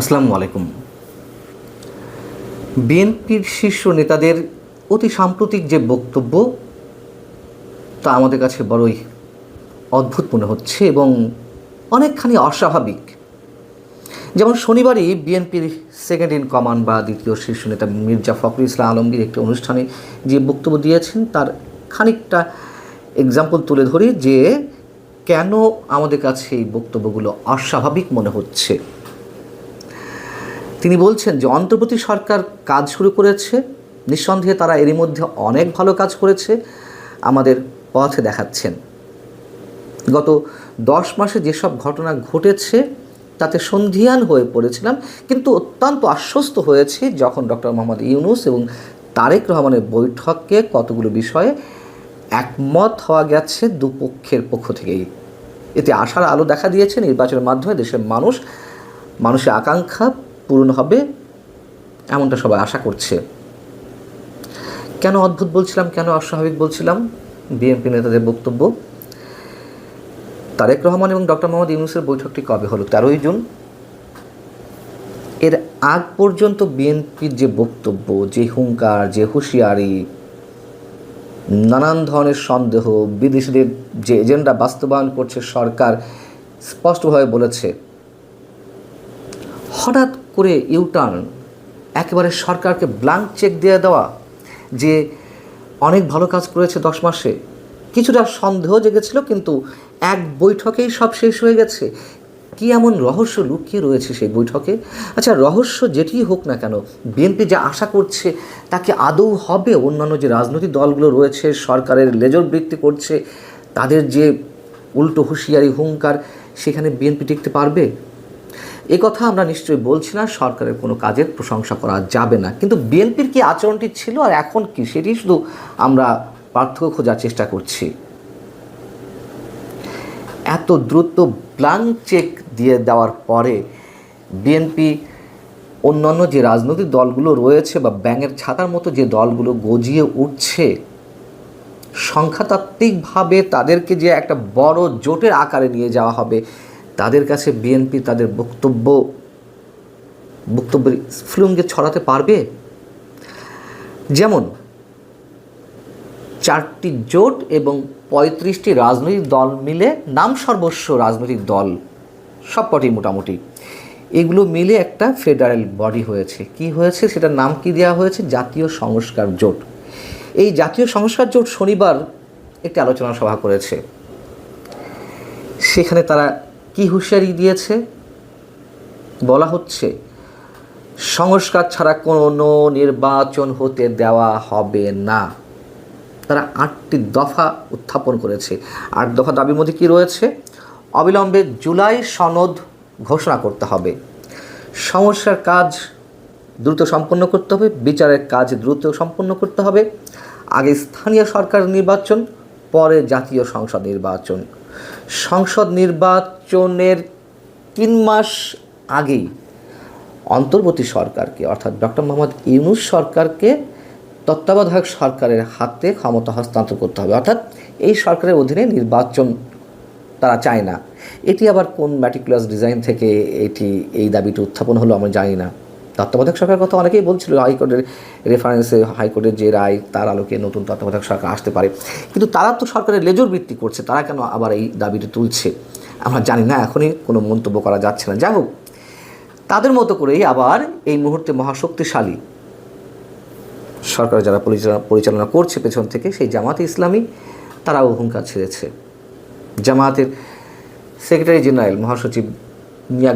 আসসালামু আলাইকুম। বিএনপির শীর্ষ নেতাদের অতি সাম্প্রতিক যে বক্তব্য, তা আমাদের কাছে বড়ই অদ্ভুত মনে হচ্ছে এবং অনেকখানি অস্বাভাবিক। যেমন শনিবারই বিএনপির সেকেন্ড ইন কমান্ড বা দ্বিতীয় শীর্ষ নেতা মির্জা ফখরুল ইসলাম আলমগীর একটি অনুষ্ঠানে যে বক্তব্য দিয়েছেন, তার খানিকটা এক্সাম্পল তুলে ধরি যে কেন আমাদের কাছে এই বক্তব্যগুলো অস্বাভাবিক মনে হচ্ছে। তিনি বলছেন যে অন্তর্বর্তী সরকার কাজ শুরু করেছে, নিঃসন্দেহে তারা এরই মধ্যে অনেক ভালো কাজ করেছে, আমাদের পথে দেখাচ্ছেন। গত দশ মাসে যেসব ঘটনা ঘটেছে, তাতে সন্ধিয়ান হয়ে পড়েছিলাম, কিন্তু অত্যন্ত আশ্বস্ত হয়েছি যখন ডক্টর মোহাম্মদ ইউনুস এবং তারেক রহমানের বৈঠকে কতগুলো বিষয়ে একমত হওয়া গেছে দুপক্ষের পক্ষ থেকেই। এতে আশার আলো দেখা দিয়েছে, নির্বাচনের মাধ্যমে দেশের মানুষ, মানুষের আকাঙ্ক্ষা পূরণ হবে? এমনটা সবাই আশা করছে। কেন অদ্ভুত বলছিলাম? কেন অস্বাভাবিক বলছিলাম? বিএনপি নেতাদের বক্তব্য। তারেক রহমান এবং ডক্টর মোহাম্মদ ইউনুসের বৈঠকটি কবে হলো? তেরোই জুন। এর আগ পর্যন্ত বিএনপির যে বক্তব্য, যে হুঙ্কার, যে হুঁশিয়ারি, নানান ধরনের সন্দেহ, বিদেশিদের যে এজেন্ডা বাস্তবায়ন করছে সরকার স্পষ্টভাবে বলেছে। হঠাৎ করে ইউটার্ন, একেবারে সরকারকে ব্ল্যাঙ্ক চেক দিয়ে দেওয়া, যে অনেক ভালো কাজ করেছে দশ মাসে। কিছুটা সন্দেহ জেগেছিল, কিন্তু এক বৈঠকেই সব শেষ হয়ে গেছে। কি এমন রহস্য লুকিয়ে রয়েছে সেই বৈঠকে? আচ্ছা রহস্য যেটি হোক না কেন, বিএনপি যা আশা করছে, তাকে আদৌ হবে? অন্যান্য যে রাজনৈতিক দলগুলো রয়েছে, সরকারের লেজর বৃত্তি করছে, তাদের যে উল্টো হুঁশিয়ারি, হুঙ্কার, সেখানে বিএনপি টিকতে পারবে? এ কথা আমরা নিশ্চয়ই বলছি না, সরকারের কোনো কাজের প্রশংসা করা যাবে না। কিন্তু বিএনপির কি আচরণটি ছিল আর এখন কি সেটি শুধু আমরা পার্থক্য খোঁজার চেষ্টা করছি। এত দ্রুত ব্লাঙ্ক চেক দিয়ে দেওয়ার পরে বিএনপি অন্যান্য যে রাজনৈতিক দলগুলো রয়েছে বা ব্যাঙের ছাতার মতো যে দলগুলো গজিয়ে উঠছে, সংখ্যাতাত্ত্বিকভাবে তাদেরকে যে একটা বড় জোটের আকারে নিয়ে যাওয়া হবে তাদের কাছে বিএনপি তাদের বক্তব্য, বক্তব্যের স্ফুলঙ্গে ছড়াতে পারবে? যেমন, চারটি জোট এবং পঁয়ত্রিশটি রাজনৈতিক দল মিলে নাম সর্বস্ব রাজনৈতিক দল, সবকটি মোটামুটি। এগুলো মিলে একটা ফেডারেল বডি হয়েছে। কি হয়েছে? সেটার নাম কি দেওয়া হয়েছে? জাতীয় সংস্কার জোট। এই জাতীয় সংস্কার জোট শনিবার একটি আলোচনা সভা করেছে। সেখানে তারা কি হুঁশিয়ারি দিয়েছে? বলা হচ্ছে, সংস্কার ছাড়া কোনো নির্বাচন হতে দেওয়া হবে না। তারা আটটি দফা উত্থাপন করেছে। আট দফা দাবির মধ্যে কী রয়েছে? অবিলম্বে জুলাই সনদ ঘোষণা করতে হবে। সমস্যার কাজ দ্রুত সম্পন্ন করতে হবে, বিচারের কাজ দ্রুত সম্পন্ন করতে হবে। আগে স্থানীয় সরকার নির্বাচন, পরে জাতীয় সংসদ নির্বাচন। সংসদ নির্বাচনের তিন মাস আগেই অন্তর্বর্তী সরকারকে, অর্থাৎ ডক্টর মোহাম্মদ ইউনুস সরকারকে তত্ত্বাবধায়ক সরকারের হাতে ক্ষমতা হস্তান্তর করতে হবে। অর্থাৎ এই সরকারের অধীনে নির্বাচন তারা চায় না। এটি আবার কোন ম্যাটিকুলাস ডিজাইন থেকে এটি, এই দাবিটি উত্থাপন হলো আমরা জানি না। তত্ত্বাবধায়ক সরকারের কথা অনেকেই বলছিল হাইকোর্টের রেফারেন্সে হাইকোর্টের যে রায়, তার আলোকে নতুন তত্ত্বাবধায়ক সরকার আসতে পারে। কিন্তু তারা তো সরকারের লেজর বৃত্তি করছে, তারা কেন আবার এই দাবিটি তুলছে? আমরা জানি না, এখনই কোনো মন্তব্য করা যাচ্ছে না। যাই হোক, তাদের মতো করেই আবার এই মুহূর্তে মহাশক্তিশালী সরকার যারা পরিচালনা পরিচালনা করছে পেছন থেকে, সেই জামাতে ইসলামী, তারাও হুঙ্কার ছেড়েছে। জামাতের সেক্রেটারি জেনারেল মহাসচিব মিয়া